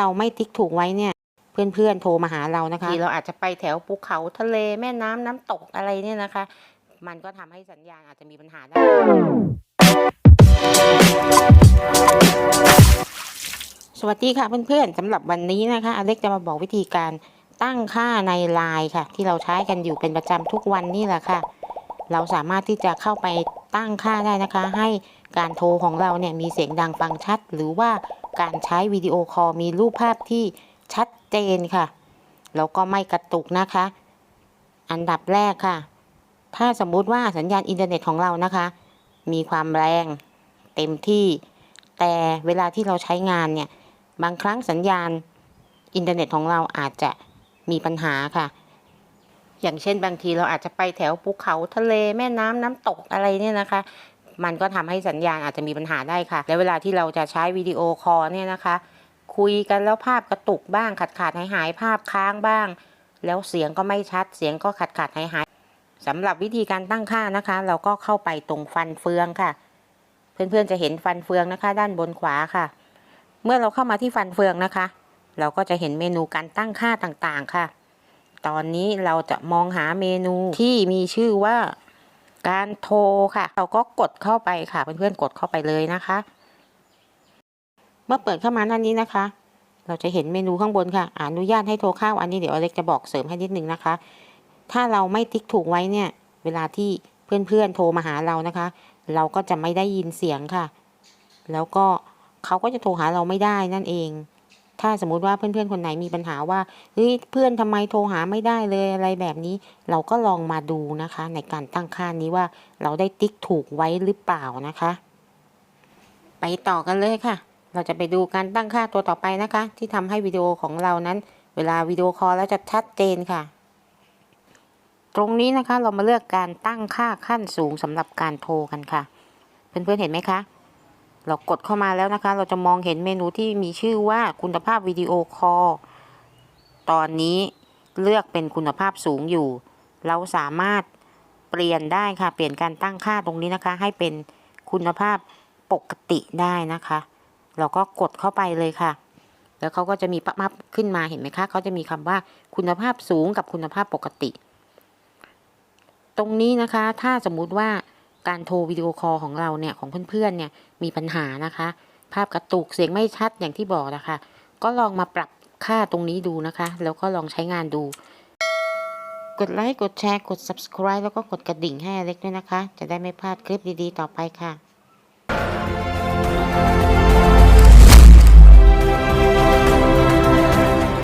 เราไม่ติ๊กถูกไว้เนี่ยเพื่อนๆโทรมาหาเรานะคะที่เราอาจจะไปแถวภูเขาทะเลแม่น้ำน้ำตกอะไรเนี่ยนะคะ มันก็ทำให้สัญญาณอาจจะมีปัญหาได้ สวัสดีค่ะเพื่อนๆสำหรับวันนี้นะคะอเล็กจะมาบอกวิธีการตั้งค่าในไลน์ค่ะ ที่เราใช้กันอยู่เป็นประจำทุกวันนี่แหละค่ะ เราสามารถที่จะเข้าไปตั้งค่าได้นะคะ ให้การโทรของเราเนี่ยมีเสียงดังฟังชัด หรือว่า การใช้วิดีโอคอลมีรูปภาพที่ชัดเจนค่ะ แล้วก็ไม่กระตุกนะคะ อันดับแรกค่ะ ถ้าสมมุติว่าสัญญาณอินเทอร์เน็ตของเรานะคะ มีความแรงเต็มที่ แต่เวลาที่เราใช้งานเนี่ย บางครั้งสัญญาณอินเทอร์เน็ตของเราอาจจะมีปัญหาค่ะ อย่างเช่นบางทีเราอาจจะไปแถวภูเขาทะเลแม่น้ำน้ำตกอะไรเนี่ยนะคะ มันก็ทำให้สัญญาณอาจจะมีปัญหาได้ค่ะ และเวลาที่เราจะใช้วิดีโอคอลเนี่ยนะคะ คุยกันแล้วภาพกระตุกบ้างขาดขาดหายหายภาพค้างบ้าง แล้วเสียงก็ไม่ชัดเสียงก็ขาดขาดหายหายสำหรับวิธีการตั้งค่านะคะ เราก็เข้าไปตรงฟันเฟืองค่ะ เพื่อนๆจะเห็นฟันเฟืองนะคะ ด้านบนขวาค่ะ เมื่อเราเข้ามาที่ฟันเฟืองนะคะ เราก็จะเห็นเมนูการตั้งค่าต่างๆค่ะ ตอนนี้เราจะมองหาเมนูที่มีชื่อว่า การโทรค่ะ เราก็กดเข้าไปค่ะเพื่อนๆกดเข้าไปเลยนะคะ เมื่อเปิดเข้ามาหน้านี้นะคะ เราจะเห็นเมนูข้างบนค่ะ อนุญาตให้โทรเข้าอันนี้เดี๋ยวอเล็กจะบอกเสริมให้นิดนึงนะคะ ถ้าเราไม่ติ๊กถูกไว้เนี่ย เวลาที่เพื่อนๆโทรมาหาเรานะคะ เราก็จะไม่ได้ยินเสียงค่ะ แล้วก็เขาก็จะโทรหาเราไม่ได้นั่นเอง ถ้าสมมุติว่าเพื่อนๆคนไหนมีปัญหาว่าเฮ้ยเพื่อนทำไมโทรหาไม่ได้เลยอะไรแบบนี้ เราก็ลองมาดูนะคะ ในการตั้งค่านี้ว่าเราได้ติ๊กถูกไว้หรือเปล่านะคะ ไปต่อกันเลยค่ะ เราจะไปดูการตั้งค่าตัวต่อไปนะคะ ที่ทำให้วิดีโอของเรานั้น เวลาวิดีโอคอลแล้วจะชัดเจนค่ะตรงนี้นะคะเรามาเลือกการตั้งค่าขั้นสูงสำหรับการโทรกันค่ะ เพื่อนๆเห็นไหมคะ เรากดเข้ามาแล้วนะคะ เราจะมองเห็นเมนูที่มีชื่อว่าคุณภาพวิดีโอคอลตอนนี้เลือกเป็นคุณภาพสูงอยู่ เราสามารถเปลี่ยนได้ค่ะ เปลี่ยนการตั้งค่าตรงนี้นะคะ ให้เป็นคุณภาพปกติได้นะคะ เราก็กดเข้าไปเลยค่ะ แล้วเขาก็จะมีปั๊บมับขึ้นมาเห็นไหมคะเขาจะมีคำว่าคุณภาพสูงกับคุณภาพปกติ ตรงนี้นะคะ ถ้าสมมุติว่า การโทรวิดีโอคอลของเราเนี่ยของเพื่อนๆเนี่ยมีปัญหานะคะ ภาพกระตุกเสียงไม่ชัดอย่างที่บอกนะคะ ก็ลองมาปรับค่าตรงนี้ดูนะคะ แล้วก็ลองใช้งานดู กดไลค์กดแชร์กด subscribe แล้วก็กดกระดิ่งให้อเล็กด้วยนะคะ จะได้ไม่พลาดคลิปดีๆ ต่อไปค่ะ